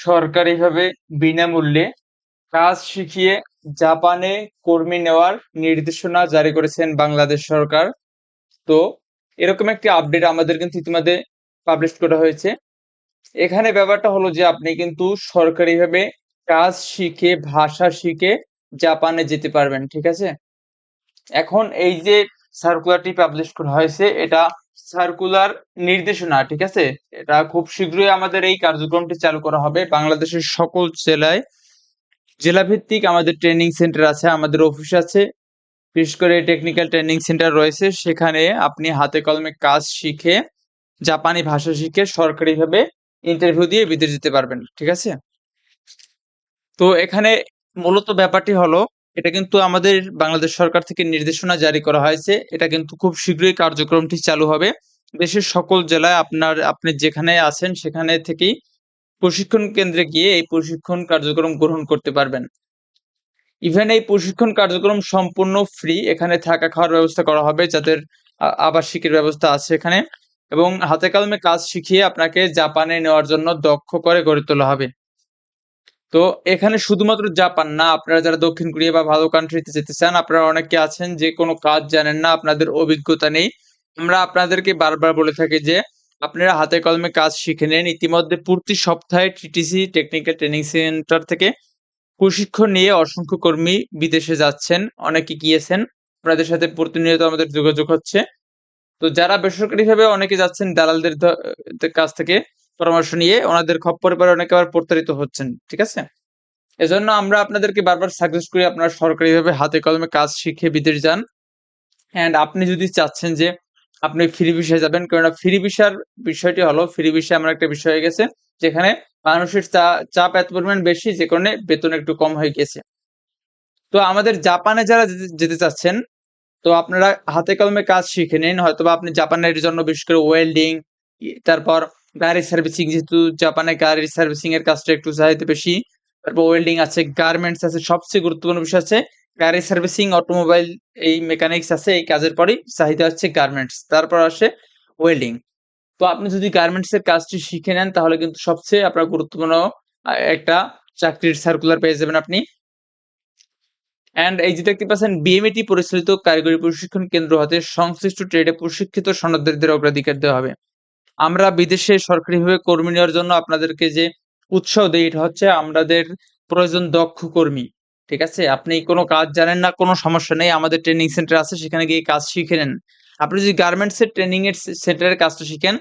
সরকারিভাবে বিনামূল্যে কাজ শিখিয়ে জাপানে কর্মী নেওয়ার নির্দেশনা জারি করেছেন বাংলাদেশ সরকার। তো এরকম একটি আপডেট আমাদের কিন্তু ইতিমধ্যে পাবলিশ করা হয়েছে। এখানে ব্যাপারটা হলো যে আপনি কিন্তু সরকারিভাবে কাজ শিখে, ভাষা শিখে জাপানে যেতে পারবেন, ঠিক আছে? এখন এই যে সার্কুলারটি পাবলিশ করা হয়েছে, এটা সার্কুলার নির্দেশনা, ঠিক আছে? এটা খুব শীঘ্রই আমাদের এই কার্যক্রমটি চালু করা হবে। বাংলাদেশের সকল জেলায় জেলা ভিত্তিক আমাদের ট্রেনিং সেন্টার আছে, আমাদের অফিস আছে। বিশেষ করে টেকনিক্যাল ট্রেনিং সেন্টার রয়েছে, সেখানে আপনি হাতে কলমে কাজ শিখে, জাপানি ভাষা শিখে সরকারিভাবে ইন্টারভিউ দিয়ে বিদেশ যেতে পারবেন, ঠিক আছে? তো এখানে মূলত ব্যাপারটি হলো এটা কিন্তু আমাদের বাংলাদেশ সরকার থেকে নির্দেশনা জারি করা হয়েছে। এটা কিন্তু খুব শীঘ্রই কার্যক্রমটি চালু হবে। দেশের সকল জেলায় আপনার, আপনি যেখানে আছেন সেখানে থেকেই প্রশিক্ষণ কেন্দ্রে গিয়ে এই প্রশিক্ষণ কার্যক্রম গ্রহণ করতে পারবেন। ইভেন এই প্রশিক্ষণ কার্যক্রম সম্পূর্ণ ফ্রি এখানে থাকা খাওয়ার ব্যবস্থা করা হবে যাদের আবাসিকের ব্যবস্থা আছে এখানে। এবং হাতে কলমে কাজ শিখিয়ে আপনাকে জাপানে নেওয়ার জন্য দক্ষ করে গড়ে তোলা হবে। তো এখানে শুধুমাত্র জাপান না, আপনারা যারা দক্ষিণ কোরিয়া বা ভালো কান্ট্রিতে যেতে চান, আপনারা অনেকে আছেন যে কোনো কাজ জানেন না, আপনাদের অভিজ্ঞতা নেই। আমরা আপনাদেরকে বারবার বলে থাকি যে আপনারা হাতে কলমে কাজ শিখে নেন। ইতিমধ্যে প্রতি সপ্তাহে টিটিসি টেকনিক্যাল ট্রেনিং সেন্টার থেকে প্রশিক্ষণ নিয়ে অসংখ্য কর্মী বিদেশে যাচ্ছেন, অনেকে গিয়েছেন। আপনাদের সাথে প্রতিনিয়ত আমাদের যোগাযোগ হচ্ছে। তো যারা বেসরকারিভাবে অনেকে যাচ্ছেন, দালালদের কাছ থেকে পরামর্শ নিয়ে ওনাদের খপ্পরে পরে অনেকে আবার প্রতারিত হচ্ছেন, ঠিক আছে? এজন্য আমরা আপনাদেরকে বারবার সাজেস্ট করি আপনারা সরকারিভাবে হাতে কলমে কাজ শিখে বিদেশ যান। অ্যান্ড আপনি যদি চাচ্ছেন যে আপনি ফ্রি ভিসায় যাবেন, কেননা ফ্রি ভিসার বিষয়টি হলো ফ্রি ভিসা এমন একটা বিষয় হয়ে গেছে, যেখানে মানুষের চাপ এত পরিমাণ বেশি যে কারণে বেতন একটু কম হয়ে গেছে। তো আমাদের জাপানে যারা যেতে- চাচ্ছেন, তো আপনারা হাতে কলমে কাজ শিখে নিন হয়তো আপনি জাপানের জন্য বিশেষ করে ওয়েল্ডিং তারপর গাড়ি সার্ভিসিং যেহেতু জাপানে গাড়ির সার্ভিসিং এর কাজটা একটু চাহিদা বেশি, তারপর ওয়েল্ডিং আছে গার্মেন্টস আছে, সবচেয়ে গুরুত্বপূর্ণ বিষয় আছে গাড়ি সার্ভিসিং অটোমোবাইল এই মেকানিক্স আছে, এই কাজের পরেই চাহিদা হচ্ছে গার্মেন্টস তারপর আসে ওয়েল্ডিং তো আপনি যদি গার্মেন্টস এর কাজটি শিখে নেন, তাহলে কিন্তু সবচেয়ে আপনার গুরুত্বপূর্ণ একটা চাকরির সার্কুলার পেয়ে যাবেন আপনি। অ্যান্ড এই যে দেখতে পাচ্ছেন বিএমএটি পরিচালিত কারিগরি প্রশিক্ষণ কেন্দ্র হতে সংশ্লিষ্ট ট্রেডে প্রশিক্ষিত সনদদারদের অগ্রাধিকার দেওয়া হবে। আমরা বিদেশে সরকারিভাবে কর্মী নেওয়ার জন্য আপনাদেরকে যে উৎসাহ দেই, এটা হচ্ছে আমাদের প্রয়োজন দক্ষ কর্মী, ঠিক আছে? আপনি কোনো কাজ জানেন না, কোনো সমস্যা নেই, আমাদের ট্রেনিং সেন্টার আছে, সেখানে গিয়ে কাজ শিখে নেন। আপনি যদি গার্মেন্টস এর ট্রেনিং এর সেন্টারের কাজটা শিখেন,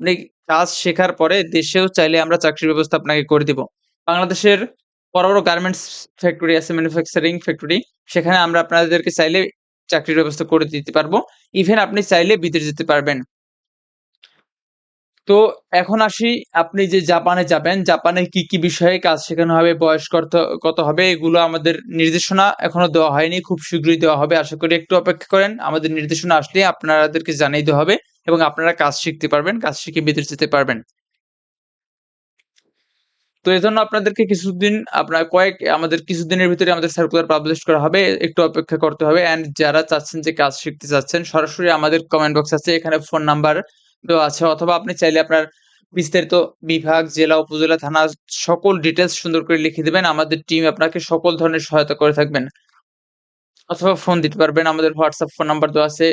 আপনি কাজ শেখার পরে দেশেও চাইলে আমরা চাকরির ব্যবস্থা আপনাকে করে দিব। বাংলাদেশের বড় বড় গার্মেন্টস ফ্যাক্টরি আছে ম্যানুফ্যাকচারিং ফ্যাক্টরি সেখানে আমরা আপনাদেরকে চাইলে চাকরির ব্যবস্থা করে দিতে পারব। ইভেন আপনি চাইলে বিদেশ যেতে পারবেন। তো এখন আসি, আপনি যে জাপানে যাবেন, জাপানে কি কি বিষয়ে কাজ শেখানো হবে, বয়স কত হবে, এগুলো আমাদের নির্দেশনা এখনও দেওয়া হয়নি, খুব শীঘ্রই দেওয়া হবে, আশা করি একটু অপেক্ষা করেন, আমাদের নির্দেশনা আসলে আপনাদেরকে জানিয়ে দেওয়া হবে এবং আপনারা কাজ শিখতে পারবেন, কাজ শিখে বিদেশ যেতে পারবেন। তো এই জন্য আপনাদেরকে কিছুদিন, আপনার কয়েক, আমাদের কিছুদিনের ভিতরে আমাদের সার্কুলার পাবলিশ করা হবে, একটু অপেক্ষা করতে হবে এন্ড যারা চাচ্ছেন যে কাজ শিখতে চাচ্ছেন, সরাসরি আমাদের কমেন্ট বক্স আছে, এখানে ফোন নাম্বার আছে, অথবা আপনি চাইলে আপনার বিস্তারিত বিভাগ, জেলা, উপজেলা, থানা, সকল ডিটেলস সুন্দর করে লিখে দিবেন। আমাদের টিম আপনাকে সকল ধরনের সহায়তা করে থাকবেন। অথবা ফোন দিতে পারবেন, আমাদের হোয়াটসঅ্যাপ ফোন নাম্বার তো আছে।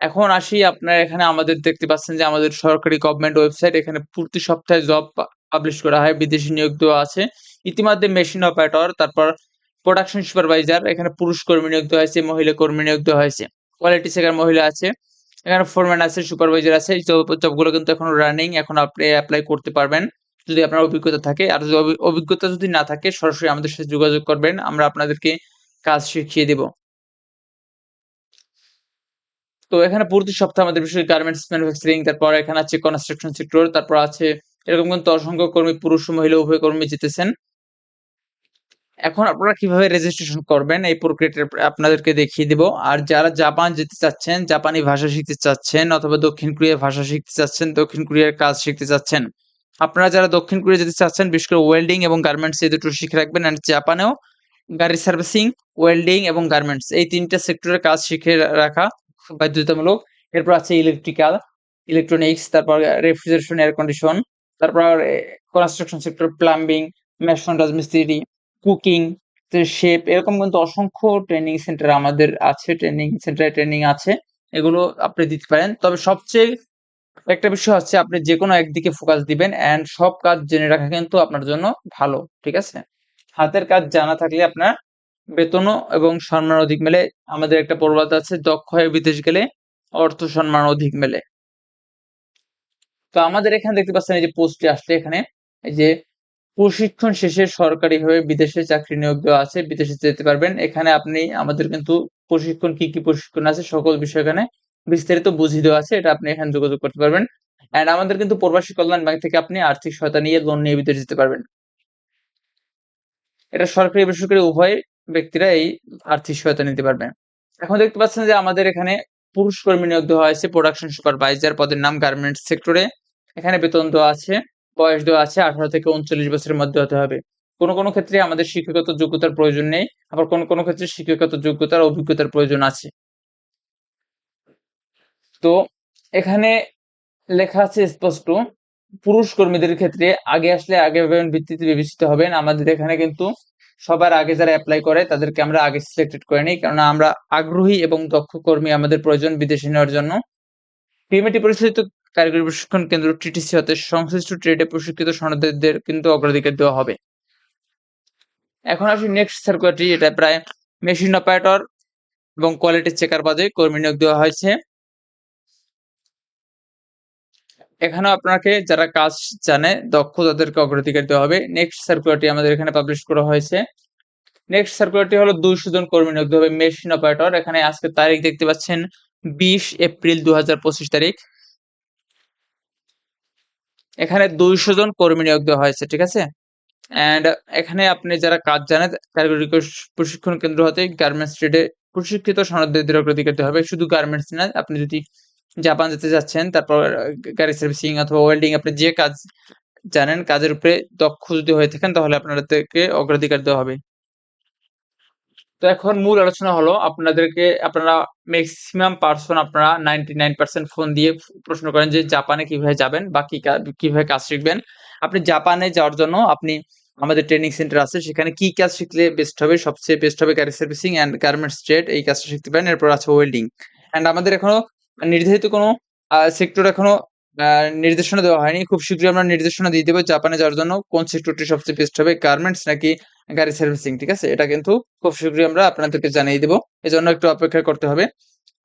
এখন আসি, আপনারা এখানে আমাদের দেখতে পাচ্ছেন যে আমাদের সরকারি গভর্নমেন্ট ওয়েবসাইট এখানে প্রতি সপ্তাহে জব পাবলিশ করা হয়, বিদেশি নিয়োগ দেওয়া আছে। ইতিমধ্যে মেশিন অপারেটর তারপর প্রোডাকশন সুপারভাইজার এখানে পুরুষ কর্মী নিয়োগ দেওয়া হয়েছে, মহিলা কর্মী নিয়োগ দেওয়া হয়েছে। কোয়ালিটি চেকার মহিলা আছে। এখানে ফোরম্যান আছে সুপারভাইজার আছে, এই জব জবগুলো কিন্তু এখন রানিং এখন আপনি অ্যাপ্লাই করতে পারবেন। যদি আপনার অভিজ্ঞতা থাকে, আর যদি অভিজ্ঞতা যদি না থাকে, সরাসরি আমাদের সাথে যোগাযোগ করবেন, আমরা আপনাদেরকে কাজ শিখিয়ে দেব। তো এখানে প্রতি সপ্তাহে আমাদের বিশেষ গার্মেন্টস ম্যানুফ্যাকচারিং তারপর এখানে আছে কনস্ট্রাকশন সেক্টর তারপর আছে এরকম কিন্তু অসংখ্য কর্মী, পুরুষ মহিলা উভয় কর্মী জিতেছেন এখন আপনারা কীভাবে রেজিস্ট্রেশন করবেন? এই প্রক্রিয়াটা আপনাদেরকে দেখিয়ে দিব। আর যারা জাপান যেতে চাচ্ছেন জাপানি ভাষা শিখতে চাচ্ছেন, অথবা দক্ষিণ কোরিয়ার ভাষা শিখতে চাচ্ছেন, দক্ষিণ কোরিয়ার কাজ শিখতে চাচ্ছেন, আপনারা যারা দক্ষিণ কোরিয়া যেতে চাচ্ছেন, বিশেষ করে ওয়েল্ডিং এবং গার্মেন্টস এই দুটো শিখে রাখবেন। আর জাপানেও গাড়ি সার্ভিসিং ওয়েল্ডিং এবং গার্মেন্টস এই তিনটা সেক্টরের কাজ শিখে রাখা বাধ্যতামূলক। এরপর আছে ইলেকট্রিক্যাল ইলেকট্রনিক্স তারপর রেফ্রিজারেশন এয়ার কন্ডিশন তারপর কনস্ট্রাকশন সেক্টর প্লাম্বিং মেশন রাজমিস্ত্রি কুকিং শেপ এরকম কিন্তু অসংখ্য ট্রেনিং সেন্টার আমাদের আছে ট্রেনিং সেন্টারে ট্রেনিং আছে, এগুলো আপনি দিতে পারেন। তবে সবচেয়ে একটা বিষয় হচ্ছে আপনি যে কোনো একদিকে ফোকাস দিবেন অ্যান্ড সব কাজ জেনে রাখা কিন্তু আপনার জন্য ভালো, ঠিক আছে? হাতের কাজ জানা থাকলে আপনার বেতনও এবং সম্মান অধিক মেলে। আমাদের একটা প্রবাদ আছে, দক্ষ হয়ে বিদেশ গেলে অর্থ সম্মান অধিক মেলে। তো আমাদের এখানে দেখতে পাচ্ছেন এই যে পোস্টটি আসলে এখানে, এই যে প্রশিক্ষণ শেষে সরকারিভাবে বিদেশে চাকরি নিয়োগ দেওয়া আছে, বিদেশে যেতে পারবেন। এখানে আপনি, আমাদের কিন্তু প্রশিক্ষণ, কি কি প্রশিক্ষণ আছে সকল বিষয় এখানে বিস্তারিত বুঝিয়ে দেওয়া আছে, এটা আপনি এখানে যোগাযোগ করতে পারবেন। অ্যান্ড আমাদের কিন্তু প্রবাসী কল্যাণ ব্যাংক থেকে আপনি আর্থিক সহায়তা নিয়ে লোন নিয়ে বিদেশে যেতে পারবেন। এটা সরকারি বেসরকারি, উভয় ব্যক্তিরা এই আর্থিক সহায়তা নিতে পারবে। এখন দেখতে পাচ্ছেন যে আমাদের এখানে পুরুষ কর্মী নিয়োগ দেওয়া হয়েছে প্রোডাকশন সুপারভাইজার পদের নাম গার্মেন্টস সেক্টরে এখানে বেতন দেওয়া আছে। বয়স দেওয়া আছে, আঠারো থেকে উনচল্লিশ বছরের মধ্যে হতে হবে। কোনো কোনো ক্ষেত্রে আমাদের শিক্ষাগত যোগ্যতার প্রয়োজন নেই, আবার কোনো কোনো ক্ষেত্রে শিক্ষাগত যোগ্যতার অভিজ্ঞতার প্রয়োজন আছে। তো এখানে লেখা আছে স্পষ্ট, পুরুষ কর্মীদের ক্ষেত্রে আগে আসলে আগে ভিত্তিতে বিবেচিত হবেন। আমাদের এখানে কিন্তু সবার আগে যারা অ্যাপ্লাই করে, তাদেরকে আমরা আগে সিলেক্টেড করে নিই কারণ আমরা আগ্রহী এবং দক্ষ কর্মী আমাদের প্রয়োজন বিদেশে নেওয়ার জন্য। পিএমএটি পরিচালিত কারিগরি প্রশিক্ষণ কেন্দ্র টিটিসি হতে সংশ্লিষ্ট ট্রেডে প্রশিক্ষিত সনদদের কিন্তু অগ্রাধিকার দেওয়া হবে। এখন আসি নেক্সট সার্কুলারটি এটা প্রায় মেশিন অপারেটর এবং কোয়ালিটি চেকার বাদে কর্মী নিয়োগ দেওয়া হয়েছে। এখানেও আপনাকে যারা কাজ জানে, দক্ষ, তাদেরকে অগ্রাধিকার দেওয়া হবে। নেক্সট সার্কুলারটি আমাদের এখানে পাবলিশ করা হয়েছে। নেক্সট সার্কুলারটি হলো দুইশো জন কর্মী নিয়োগ দেওয়া হবে মেশিন অপারেটর এখানে আজকে তারিখ দেখতে পাচ্ছেন বিশ এপ্রিল দু হাজার পঁচিশ তারিখ। এখানে দুইশো জন কর্মী নিয়োগ দেওয়া হয়েছে, ঠিক আছে? অ্যান্ড এখানে আপনি যারা কাজ জানেন কারিগরি প্রশিক্ষণ কেন্দ্র হতে গার্মেন্টস ট্রেডে প্রশিক্ষিত সনদদের অগ্রাধিকার হবে। শুধু গার্মেন্টস না, আপনি যদি জাপান যেতে যাচ্ছেন, তারপর গাড়ি সার্ভিসিং অথবা ওয়েল্ডিং আপনি যে কাজ জানেন, কাজের উপরে দক্ষ যদি হয়ে থাকেন, তাহলে আপনাদেরকে অগ্রাধিকার দেওয়া হবে। তো এখন মূল আলোচনা হলো আপনাদেরকে, আপনারা ম্যাক্সিমাম পার্সন আপনারা নাইনটি নাইন পার্সেন্ট ফোন দিয়ে প্রশ্ন করেন যে জাপানে কীভাবে যাবেন বা কি কীভাবে কাজ শিখবেন। আপনি জাপানে যাওয়ার জন্য আপনি আমাদের ট্রেনিং সেন্টার আছে, সেখানে কি কাজ শিখলে বেস্ট হবে, সবচেয়ে বেস্ট হবে গাড়ি সার্ভিসিং অ্যান্ড গার্মেন্টস ট্রেড এই কাজটা শিখতে পারেন। এরপর আছে ওয়েল্ডিং অ্যান্ড আমাদের এখনও নির্ধারিত কোনো সেক্টর এখনও নির্দেশনা দেওয়া হয়নি। খুব শীঘ্রই আমরা নির্দেশনা দিয়ে দেবো জাপানে যাওয়ার জন্য। কোন সেক্টরটি সবচেয়ে বেস্ট হবে গার্মেন্টস নাকি গাড়ি সার্ভিসিং ঠিক আছে? এটা কিন্তু খুব শীঘ্রই আমরা আপনাদেরকে জানিয়ে দেবো। এজন্য একটু অপেক্ষা করতে হবে।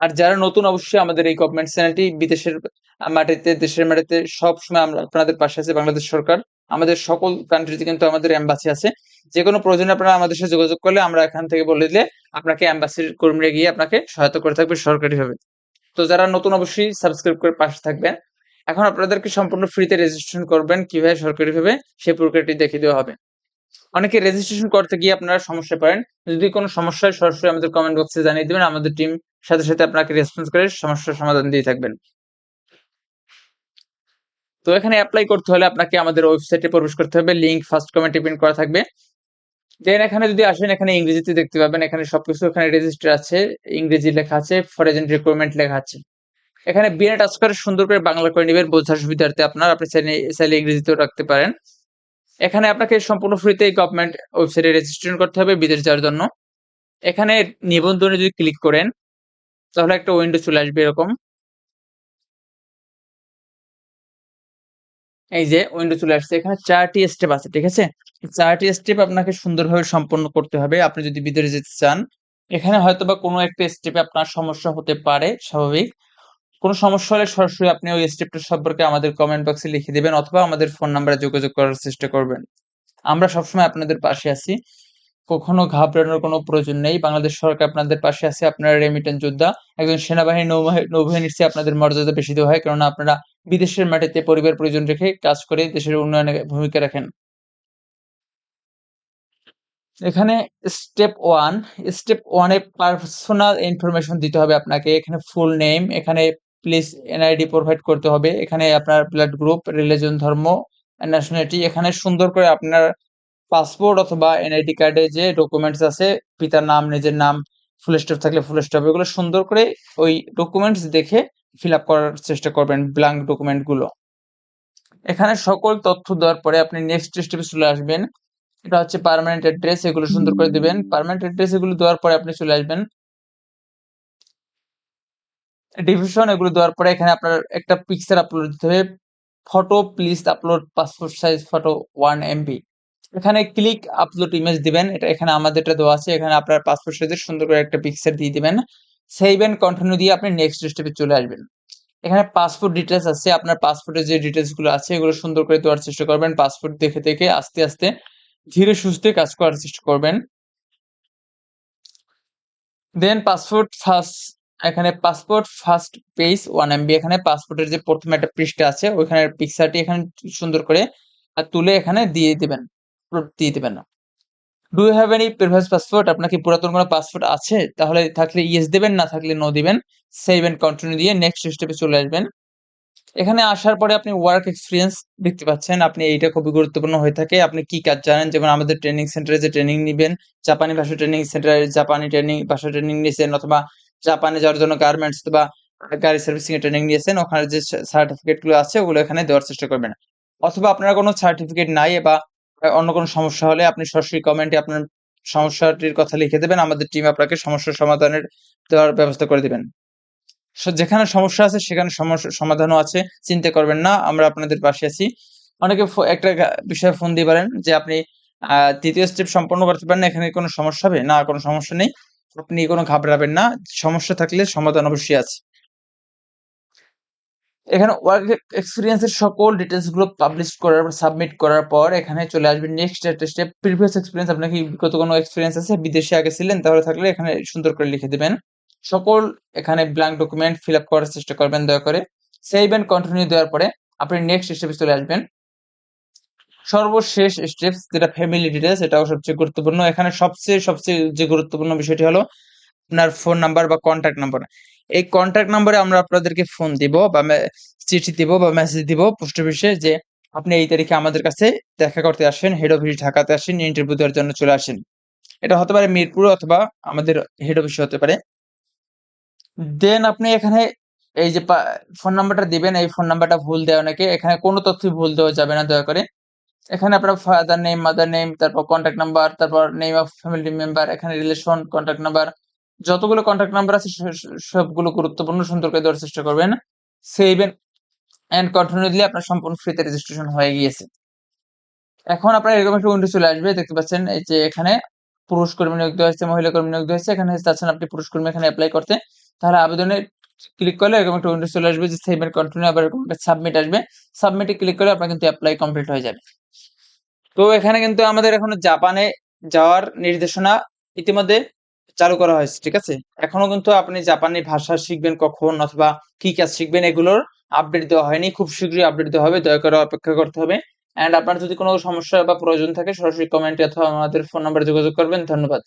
আর যারা নতুন, অবশ্যই আমাদের এই গভর্নমেন্ট চ্যানেলটি বিদেশের মাটিতে, দেশের মাটিতে সব সময় আমরা আপনাদের পাশে আছে, বাংলাদেশ সরকার। আমাদের সকল কান্ট্রিতে কিন্তু আমাদের এম্বাসি আছে। যে কোনো প্রয়োজনে আপনারা আমাদের সাথে যোগাযোগ করলে আমরা এখান থেকে বলে দিলে আপনাকে এম্বাসির কর্মীরা গিয়ে আপনাকে সহায়তা করে থাকবে সরকারিভাবে। তো যারা নতুন, অবশ্যই সাবস্ক্রাইব করে পাশে থাকবেন। এখন আপনাদেরকে সম্পূর্ণ ফ্রিতে রেজিস্ট্রেশন করবেন কীভাবে সরকারিভাবে সেই প্রক্রিয়াটি দেখিয়ে দেওয়া হবে। অনেকে রেজিস্ট্রেশন করতে গিয়ে আপনারা সমস্যা পারেন যদি কোনো সমস্যা হয়, সরাসরি আমাদের কমেন্ট বক্সে জানিয়ে দেবেন। আমাদের টিম সাথে সাথে আপনাকে রেসপন্স করে সমস্যার সমাধান দিয়ে থাকবেন। তো এখানে অ্যাপ্লাই করতে হলে আপনাকে আমাদের ওয়েবসাইটে প্রবেশ করতে হবে। লিঙ্ক ফার্স্ট কমেন্টে পিন করা থাকবে। দেন এখানে যদি আসেন, এখানে ইংরেজিতে দেখতে পাবেন। এখানে সবকিছু এখানে রেজিস্টার আছে। ইংরেজি লেখা আছে। ফর এজেন্ট রিকোয়ারমেন্ট লেখা আছে। এখানে বিনা টাচ করে সুন্দর করে বাংলা করে নেবেন, বোঝার সুবিধার্থে আপনার আপনি চাইলে ইংরেজিতেও রাখতে পারেন। এখানে আপনাকে সম্পূর্ণ ফ্রিতে গভর্নমেন্ট ওয়েবসাইটে রেজিস্ট্রেশন করতে হবে বিদেশ যাওয়ার জন্য। এখানে নিবন্ধনে যদি ক্লিক করেন, তাহলে একটা উইন্ডো চলে আসবে এরকম। এই যে উইন্ডো চলে আসছে, এখানে চারটি স্টেপ আছে, ঠিক আছে? চারটি স্টেপ আপনাকে সুন্দরভাবে সম্পন্ন করতে হবে, আপনি যদি বিদেশে যেতে চান। এখানে হয়তো বা কোনো একটা স্টেপে আপনার সমস্যা হতে পারে, স্বাভাবিক। কোনো সমস্যা হলে সরাসরি আপনি ওই স্টেপটা সম্পর্কে আমাদের কমেন্ট বক্সে লিখে দেবেন অথবা আমাদের ফোন নাম্বারে যোগাযোগ করার চেষ্টা করবেন। আমরা সবসময় আপনাদের পাশে আছি। কখনো ঘাবড়ানোর কোনো প্রয়োজন নেই। বাংলাদেশ সরকার আপনাদের পাশে আছে। আপনারা রেমিটেন্স যোদ্ধা। একজন সেনাবাহিনী নৌবাহিনীর চেয়ে আপনাদের মর্যাদা বেশি দেওয়া হয়। কেননা আপনারা বিদেশের মাটিতে পরিবার প্রয়োজন রেখে কাজ করে দেশের উন্নয়নে ভূমিকা রাখেন। এখানে স্টেপ ওয়ান স্টেপ ওয়ানে পার্সোনাল ইনফরমেশন দিতে হবে আপনাকে। এখানে ফুল নেম এখানে প্লিজ এনআইডি প্রোভাইড করতে হবে। এখানে আপনার ব্লাড গ্রুপ রিলিজন ধর্ম ন্যাশনালিটি এখানে সুন্দর করে আপনার পাসপোর্ট অথবা এনআইডি কার্ডে যে ডকুমেন্টস আছে, পিতার নাম, নিজের নাম ফুল স্টপ থাকলে ফুল স্টপ এগুলো সুন্দর করে ওই ডকুমেন্টস দেখে ফিল আপ করার চেষ্টা করবেন ব্ল্যাঙ্ক ডকুমেন্টগুলো এখানে সকল তথ্য দেওয়ার পরে আপনি নেক্সট স্টেপে চলে আসবেন। এটা হচ্ছে পার্মানেন্ট অ্যাড্রেস এগুলো সুন্দর করে দিবেন। পার্মানেন্ট অ্যাড্রেস এগুলো দেওয়ার পরে আপনি চলে আসবেন। ডিভিশন এগুলো দেওয়ার পরে এখানে আপনার একটা পিকচার আপলোড দিতে হবে। Photo please upload passport size photo one MB এখানে ক্লিক আপলোড ইমেজ দিবেন। এটা এখানে আমাদেরটা দেওয়া আছে। এখানে আপনার পাসপোর্ট সাইজের সুন্দর করে একটা পিকচার দিয়ে দিবেন। সেভ এন্ড কন্টিনিউ দিয়ে আপনি নেক্সট স্টেপে চলে আসবেন। এখানে পাসপোর্ট ডিটেলস আছে। আপনার পাসপোর্টের যে ডিটেলসগুলো আছে, এগুলো সুন্দর করে দেওয়ার চেষ্টা করবেন। পাসপোর্ট দেখে দেখে আস্তে আস্তে ধীরে সুস্থে কাজ করার চেষ্টা করবেন। দেন পাসপোর্ট ফার্স্ট এখানে passport first page one MB এখানে পাসপোর্টের যে প্রথমে একটা পৃষ্ঠা আছে, ওইখানে পিকচারটি এখানে সুন্দর করে আর তুলে এখানে দিয়ে দিবেন দিয়ে দিবেন না। Do you have any previous passport আপনার কি পুরাতন কোনো পাসপোর্ট আছে? তাহলে থাকলে ইয়েস দিবেন, না থাকলে নো দিবেন। সেভ এন্ড কন্টিনিউ দিয়ে নেক্সট স্টেপে চলে আসবেন। এখানে আসার পরে আপনি ওয়ার্ক এক্সপিরিয়েন্স দেখতে পাচ্ছেন। আপনি এইটা খুবই গুরুত্বপূর্ণ হয়ে থাকে। আপনি কি কাজ জানেন? যেমন আমাদের ট্রেনিং সেন্টারে যে ট্রেনিং নিবেন, জাপানি ভাষা ট্রেনিং সেন্টারে জাপানি ট্রেনিং ভাষা ট্রেনিং নিয়েছেন অথবা জাপানে যাওয়ার জন্য গার্মেন্টস বা গাড়ি সার্ভিসিং এর ট্রেনিং নিয়েছেন, ওখানে যে সার্টিফিকেটগুলো আছে, ওগুলো এখানে দেওয়ার চেষ্টা করবেন। অথবা আপনার কোনো সার্টিফিকেট নাই বা অন্য কোনো সমস্যা হলে আপনি সরাসরি কমেন্টে আপনার সমস্যাটির কথা লিখে দেবেন, আমাদের টিম আপনাকে সমস্যার সমাধানের দেওয়ার ব্যবস্থা করে দিবেন। যেখানে সমস্যা আছে, সেখানে সমস্যা, সমাধানও আছে, চিন্তা করবেন না, আমরা আপনাদের পাশে আছি। অনেকে একটা বিষয়ে ফোন দিয়ে পারেন যে আপনি তৃতীয় স্টেপ সম্পন্ন করতে পারেন, এখানে কোনো সমস্যা হবে? না, কোনো সমস্যা নেই। আপনি কোনো ঘাবড়াবেন না, সমস্যা থাকলে সমাধান অবশ্যই আছে। এখানে ওয়ার্ক এক্সপিরিয়েন্সের সকল ডিটেলসগুলো পাবলিশ করার পর সাবমিট করার পর এখানে চলে আসবেন নেক্সট একটা স্টেপ প্রিভিয়াস এক্সপিরিয়েন্স আপনার কি বিগত কোনো এক্সপিরিয়েন্স আছে, বিদেশে আগে ছিলেন, তাহলে থাকলে এখানে সুন্দর করে লিখে দিবেন। সকল এখানে ব্ল্যাঙ্ক ডকুমেন্ট ফিল আপ করার চেষ্টা করবেন দয়া করে। সেভ এন্ড কন্টিনিউ দেওয়ার পরে আপনি নেক্সট স্টেপে চলে আসবেন। সর্বশেষ স্টেপস যেটা ফ্যামিলি ডিটেলস এটাও সবচেয়ে গুরুত্বপূর্ণ। এখানে সবচেয়ে সবচেয়ে যে গুরুত্বপূর্ণ বিষয়টি হলো আপনার ফোন নাম্বার বা কন্ট্যাক্ট নাম্বার এই কন্ট্যাক্ট নাম্বারে আমরা আপনাদেরকে ফোন দিব বা চিঠি দিব বা মেসেজ দিব পোস্ট অফিসে যে আপনি এই তারিখে আমাদের কাছে দেখা করতে আসেন হেড অফিস ঢাকাতে আসেন ইন্টারভিউ দেওয়ার জন্য চলে আসেন। এটা হতে পারে মিরপুর অথবা আমাদের হেড অফিসে হতে পারে। দেন আপনি এখানে এই যে ফোন নাম্বারটা দিবেন, এই ফোন নাম্বারটা ভুল দেওয়া নাকি, এখানে কোনো তথ্যই ভুল দেওয়া যাবে না, দয়া করে। এখানে আপনার ফাদার নেম মাদার নেম তারপর কন্ট্যাক্ট নাম্বার তারপর নেম অফ ফ্যামিলি মেম্বার এখানে রিলেশন কন্ট্যাক্ট নাম্বার যতগুলো কন্ট্যাক্ট নাম্বার আছে সবগুলো গুরুত্বপূর্ণ, সুন্দর করে দেওয়ার চেষ্টা করবেন। সেভ এন্ড কন্টিনিউ দিলে আপনার সম্পূর্ণ ফ্রিতে রেজিস্ট্রেশন হয়ে গিয়েছে। এখন আপনার এরকম একটা উইন্ডো চলে আসবে, দেখতে পাচ্ছেন, এই যে এখানে পুরুষ কর্মী নিয়োগ দেওয়া হয়েছে, মহিলা কর্মী নিয়োগ দেওয়া হয়েছে, এখানে চাচ্ছেন আপনি পুরুষ কর্মী এখানে অ্যাপ্লাই করতে। তাহলে আবেদনে ক্লিক করলে এরকম একটা উইন্ডো চলে আসবে যে সেভ এন্ড কন্টিনিউ আবার এরকম একটা সাবমিট আসবে। সাবমিটে ক্লিক করলে আপনার কিন্তু অ্যাপ্লাই কমপ্লিট হয়ে যাবে। তো এখানে কিন্তু আমাদের এখন জাপানে যাওয়ার নির্দেশনা ইতিমধ্যে চালু করা হয়েছে, ঠিক আছে? এখনও কিন্তু আপনি জাপানি ভাষা শিখবেন কখন অথবা কি কাজ শিখবেন এগুলোর আপডেট দেওয়া হয়নি। খুব শীঘ্রই আপডেট দেওয়া হবে, দয়া করে অপেক্ষা করতে হবে। অ্যান্ড আপনার যদি কোনো সমস্যা বা প্রয়োজন থাকে সরাসরি কমেন্টে অথবা আমাদের ফোন নাম্বারে যোগাযোগ করবেন। ধন্যবাদ।